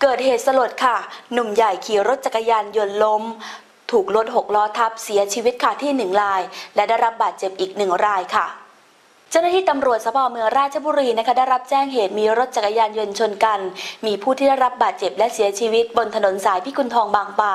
เกิดเหตุสลดค่ะ หนุ่มใหญ่ขี่รถจักรยานยนต์ล้ม ถูกรถหกล้อทับเสียชีวิตค่ะที่หนึ่งราย และได้รับบาดเจ็บอีกหนึ่งรายค่ะ จ้าหน้าที่ตำรวจสพเมืองราชบุรีนะคะได้รับแจ้งเหตุมีรถจักรยานยนต์ชนกัน มีผู้ที่ได้รับบาดเจ็บและเสียชีวิตบนถนนสายพิกุลทองบางป่า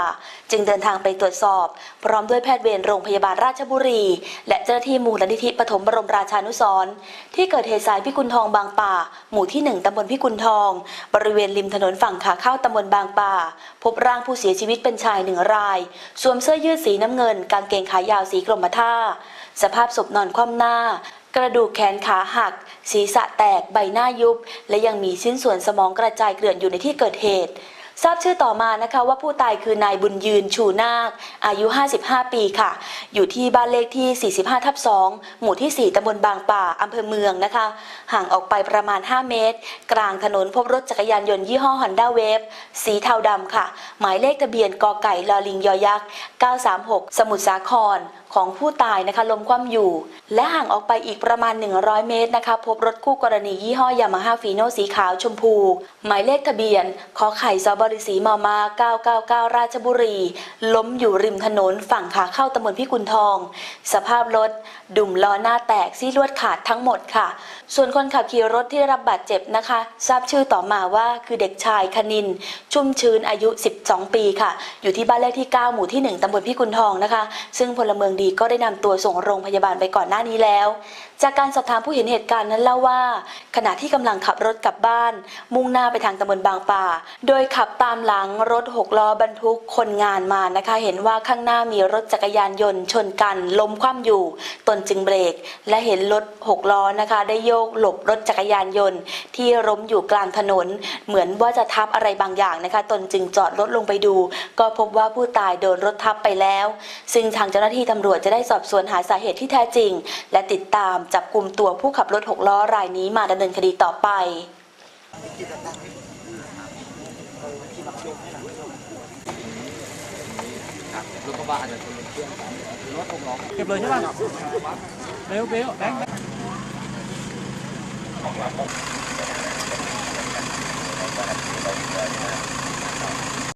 จึงเดินทางไปตรวจสอบ พร้อมด้วยแพทย์เวรโรงพยาบาลราชบุรี และเจ้าหน้าที่มูลนิธิปฐมบรมราชานุสร์ที่เกิดเหตุสายพิกุลทองบางป่า หมู่ที่หนึ่งตำบลพิกุลทอง บริเวณริมถนนฝั่งขาเข้าตำบลบางป่า พบร่างผู้เสียชีวิตเป็นชายหนึ่งรายสวมเสื้อยืดสีน้ำเงิน กางเกงขายาวสีกรมท่าสภาพศพนอนคว่ำหน้า กระดูกแขนขาหัก ศีรษะแตกใบหน้ายุบ และยังมีชิ้นส่วนสมองกระจายเกลื่อนอยู่ในที่เกิดเหตุ ทราบชื่อต่อมานะคะว่าผู้ตายคือนายบุญยืนชูนาค อายุ 55 ปีค่ะ อยู่ที่บ้านเลขที่ 45 ทับ 2 หมู่ที่ 4ตำบลบางป่าอำเภอเมืองนะคะ ห่างออกไปประมาณ 5 เมตร กลางถนนพบรถจักรยานยนต์ยี่ห้อ Honda Wave สีเทาดำค่ะ หมายเลขทะเบียนกอไก่ลอลิงยอยักษ์ 936 สมุทรสาคร ของผู้ตายนะคะล้มคว่ำอยู่ และห่างออกไปอีกประมาณ 100 เมตรนะคะพบรถคู่กรณียี่ห้อยามาฮ่าฟีโนสีขาวชมพู หมายเลขทะเบียนขอไข่ซอบริสีมอมา 999 ราชบุรี ล้มอยู่ริมถนนฝั่งขาเข้าตำบลพิกุลทอง สภาพรถดุ่มล้อหน้าแตกซี่ลวดขาดทั้งหมดค่ะ ส่วนคนขับขี่รถที่ได้รับบาดเจ็บนะคะ ทราบชื่อต่อมาว่าคือเด็กชายคณิน ชุ่มชื้นอายุ 12 ปีค่ะ อยู่ที่บ้านเลขที่ 9 หมู่ที่ 1ตำบลพิกุลทองนะคะ ซึ่งพลเมืองดีก็ได้นำตัวส่งโรงพยาบาลไปก่อนหน้านี้แล้วจากการสอบถามผู้เห็นเหตุการณ์นั้นเล่าว่า ขณะที่กำลังขับรถกลับบ้าน มุ่งหน้าไปทางตำบลบางป่า โดยขับตามหลังรถหกล้อบรรทุกคนงานมานะคะ เห็นว่าข้างหน้ามีรถจักรยานยนต์ชนกันล้มคว่ำอยู่ ตนจึงเบรก และเห็นรถหกล้อนะคะ ได้โยกหลบรถจักรยานยนต์ ที่ล้มอยู่กลางถนน เหมือนว่าจะทับอะไรบางอย่างนะคะ ตนจึงจอดรถลงไปดู ก็พบว่าผู้ตายโดนรถทับไปแล้ว ซึ่งทางเจ้าหน้าที่ตำรวจจะได้สอบสวนหาสาเหตุที่แท้จริง และติดตามจับกลุ่มตัวผู้ขับรถหกล้อรายนี้มาดำเนินคดีต่อไป รถกระบะอาจจะชนเครื่องรถหกล้อเก็บเลยใช่ป่ะเร็วเบลแบงค์